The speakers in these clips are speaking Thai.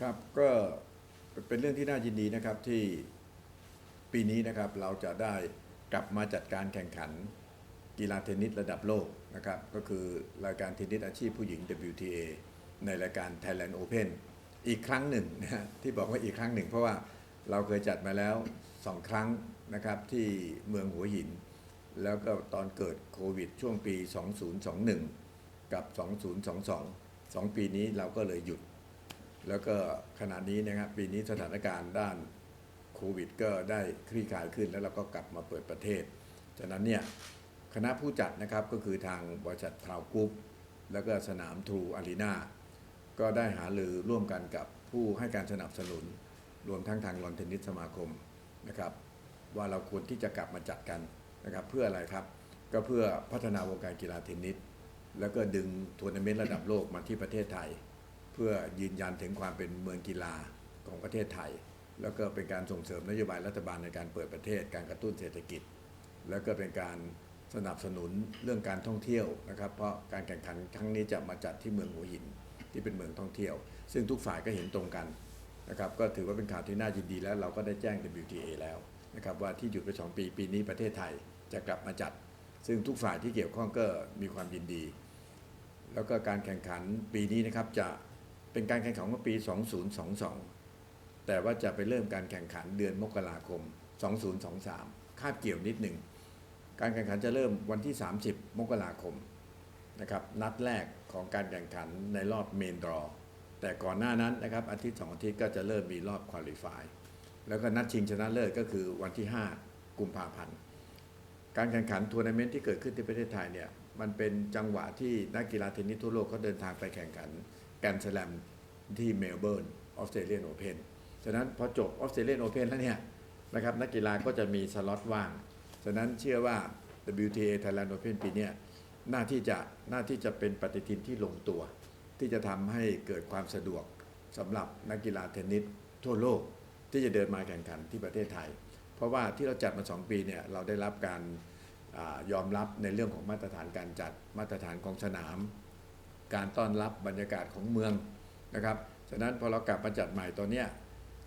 ครับก็เป็นเรื่องที่น่ายินดีนะครับที่ปีนี้นะครับเราจะได้กลับมาจัดการแข่งขันกีฬาเทนนิสระดับโลกนะครับก็คือรายการเทนนิสอาชีพผู้หญิง WTA ในรายการ Thailand Open อีกครั้งหนึ่งนะที่บอกว่าอีกครั้งหนึ่ง เพราะว่าเราเคยจัดมาแล้วสองครั้งนะครับที่เมืองหัวหิน แล้วก็ตอนเกิดโควิดช่วงปี 2021 กับ 2022 2 ปีนี้เราก็เลยหยุด แล้วก็ขณะนี้นะครับปีนี้สถานการณ์ด้านโควิด ก็ได้คลี่คลายขึ้นแล้วเราก็กลับมาเปิดประเทศ ฉะนั้นเนี่ยคณะผู้จัดนะครับก็คือทางบริษัทพราวกรุ๊ปแล้วก็สนามทรูอารีนาก็ได้หารือร่วมกันกับผู้ให้การสนับสนุน รวมทั้งทางลอนเทนนิสสมาคมนะครับ ว่าเราควรที่จะกลับมาจัดกันนะครับ เพื่ออะไรครับ ก็เพื่อพัฒนาวงการกีฬาเทนนิสแล้วก็ดึงทัวร์นาเมนต์ระดับโลกมาที่ประเทศไทย พื่อยืนยันถึงความเป็นเมืองกีฬาของประเทศไทย แล้วก็เป็นการส่งเสริมนโยบายรัฐบาลในการเปิดประเทศ การกระตุ้นเศรษฐกิจ แล้วก็เป็นการสนับสนุนเรื่องการท่องเที่ยวนะครับ เพราะการแข่งขันครั้งนี้จะมาจัดที่เมืองหัวหินที่เป็นเมืองท่องเที่ยว ซึ่งทุกฝ่ายก็เห็นตรงกันนะครับก็ถือว่าเป็นข่าวที่น่ายินดีแล้วเราก็ได้แจ้ง WTA แล้วนะครับว่าที่หยุดไปสองปีปีนี้ประเทศไทยจะกลับมาจัด ซึ่งทุกฝ่ายที่เกี่ยวข้องก็มีความยินดี แล้วก็การแข่งขันปีนี้นะครับจะ เป็นการแข่งขันของปี 2022 แต่ว่าจะไปเริ่มการแข่งขันเดือนมกราคม 2023 คาบเกี่ยวนิดหนึ่ง การแข่งขันจะเริ่มวันที่ 30 มกราคมนะครับ นัดแรกของการแข่งขันในรอบเมนดรอ แต่ก่อนหน้านั้นนะครับ อาทิตย์สองอาทิตย์ก็จะเริ่มมีรอบควอลิฟาย แล้วก็นัดชิงชนะเลิศก็คือวันที่ 5 กุมภาพันธ์ การแข่งขันทัวร์นาเมนต์ที่เกิดขึ้นที่ประเทศไทยเนี่ย มันเป็นจังหวะที่นักกีฬาเทนนิสทั่วโลกเขาเดินทางไปแข่งขัน แกรนด์สแลมที่เมลเบิร์นออสเตรเลียนโอเพนฉะนั้นพอจบออสเตรเลียนโอเพนแล้วเนี่ยนะครับนักกีฬาก็จะมีสล็อตว่าง ฉะนั้นเชื่อว่า WTA Thailand Open ปีนี้หน้าที่จะหน้าที่จะเป็นปฏิทินที่ลงตัว ที่จะทำให้เกิดความสะดวกสำหรับนักกีฬาเทนนิสทั่วโลกที่จะเดินมาแข่งขันที่ประเทศไทย เพราะว่าที่เราจัดมา 2 ปีเนี่ยเราได้รับการอยอมรับในเรื่องของมาตรฐานการจัดมาตรฐานของสนาม การต้อนรับบรรยากาศของเมืองนะครับฉะนั้นพอเรากลับมาจัดใหม่ตอนเนี้ย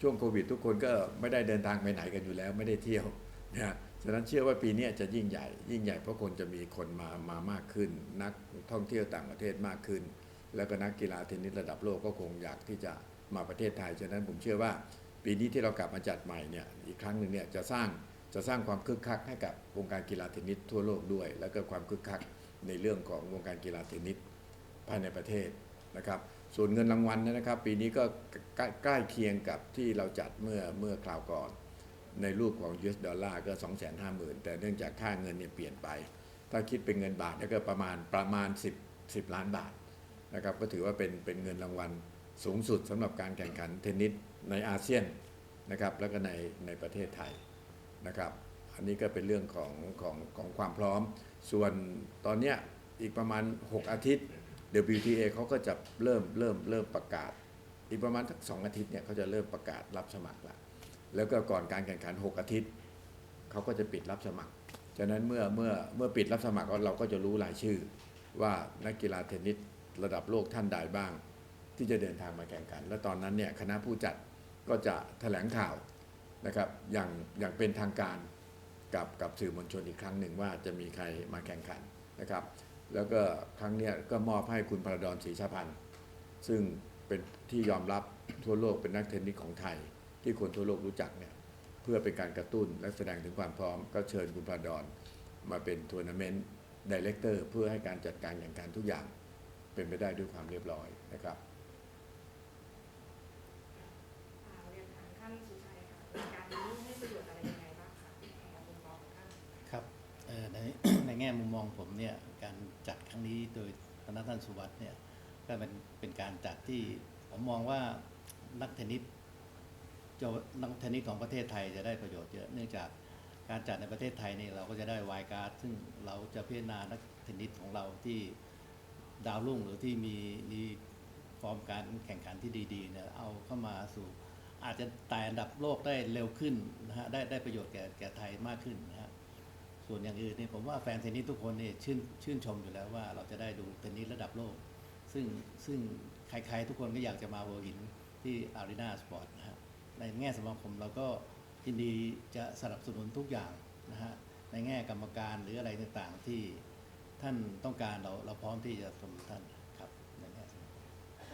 ช่วงโควิด ทุกคนก็ไม่ได้เดินทางไปไหนกันอยู่แล้วไม่ได้เที่ยวนะฉะนั้นเชื่อว่าปีนี้จะยิ่งใหญ่ ยิ่งใหญ่เพราะคนจะมีคนมามามากขึ้น นักท่องเที่ยวต่างประเทศมากขึ้น แล้วก็นักกีฬาเทนนิสระดับโลกก็คงอยากที่จะมาประเทศไทยฉะนั้นผมเชื่อว่าปีนี้ที่เรากลับมาจัดใหม่เนี่ยอีกครั้งหนึ่งเนี่ยจะสร้างจะสร้างความคึกคักให้กับวงการกีฬาเทนนิสทั่วโลกด้วย แล้วก็ความคึกคักในเรื่องของวงการกีฬาเทนนิส ภายในประเทศนะครับ ส่วนเงินรางวัลนนะครับ ปีนี้ก็ใกล้เคียงกับที่เราจัดเมื่อเมื่อคราวก่อน ในรูปของ US ดอลลาร์ก็ 250,000 แต่เนื่องจากค่าเงินเนี่ยเปลี่ยนไป ถ้าคิดเป็นเงินบาทก็ประมาณประมาณ 10 10 ล้านบาทนะครับ ก็ถือว่าเป็นเป็นเงินรางวัลสูงสุดสำหรับการแข่งขันเทนนิสในอาเซียนนะครับแล้วก็ในในประเทศไทยนะครับ อันนี้ก็เป็นเรื่องของของของความพร้อม ส่วนตอนเนี้ยอีกประมาณ 6 อาทิตย์ WTA เขาก็จะเริ่มเริ่มเริ่มประกาศ อีกประมาณสักสองอาทิตย์เนี่ยเขาจะเริ่มประกาศรับสมัครละแล้วก็ก่อนการแข่งขัน 6 อาทิตย์เขาก็จะปิดรับสมัครฉะนั้นเมื่อเมื่อเมื่อปิดรับสมัครเราก็จะรู้รายชื่อ ว่านักกีฬาเทนนิสระดับโลกท่านใดบ้าง ที่จะเดินทางมาแข่งขัน และตอนนั้นเนี่ยคณะผู้จัดก็จะแถลงข่าวนะครับอย่างอย่างเป็นทางการกับกับสื่อมวลชนอีกครั้งหนึ่งว่าจะมีใครมาแข่งขันนะครับ แล้วก็ครั้งเนี้ยก็มอบให้คุณพระดอนศรีชาพันธ์ซึ่งเป็นที่ยอมรับทั่วโลกเป็นนักเทนนิสของไทย ที่คนทั่วโลกรู้จักเนี่ยเพื่อเป็นการกระตุ้นและแสดงถึงความพร้อมก็เชิญคุณพระดอนมาเป็นทัวร์นาเมนต์ดีเลกเตอร์เพื่อให้การจัดการแข่งขันทุกอย่างเป็นไปได้ด้วยความเรียบร้อยนะครับ อ่าเรียนถามท่านสุชัยค่ะการนี้ให้ประโยชน์อะไรยังไงบ้างคะในมุมมองของท่าน ครับเอ่อใน ในแง่ มุมมองผมเนี่ยการจัดครั้งนี้โดยคณะท่านสุวัสด์เนี่ยก็เป็นเป็นการจัดที่ผมมองว่านักเทนนิสจะนักเทนนิสของประเทศไทยจะได้ประโยชน์เยอะเนื่องจากการจัดในประเทศไทยนี่เราก็จะได้วายการ์ดซึ่งเราจะพิจารณานักเทนนิสของเราที่ดาวรุ่งหรือที่มีมีฟอร์มการแข่งขันที่ดีๆเนี่ยเอาเข้ามาสู่ อาจจะไต่อันดับโลกได้เร็วขึ้นนะฮะได้ได้ประโยชน์แก่แก่ไทยมากขึ้นนะฮะ ส่วนอย่างอื่นเนี่ยผมว่าแฟนเทนนิสทุกคนเนี่ยชื่นชื่นชมอยู่แล้วว่าเราจะได้ดูเทนนิสระดับโลก ซึ่งซึ่งใครๆทุกคนก็อยากจะมาหัวหินที่อารีนาสปอร์ตนะฮะในแง่สมาคมเราก็ยินดีจะสนับสนุนทุกอย่างนะฮะในแง่กรรมการหรืออะไรต่างๆที่ท่านต้องการเราเราพร้อมที่จะสนับสนุนท่าน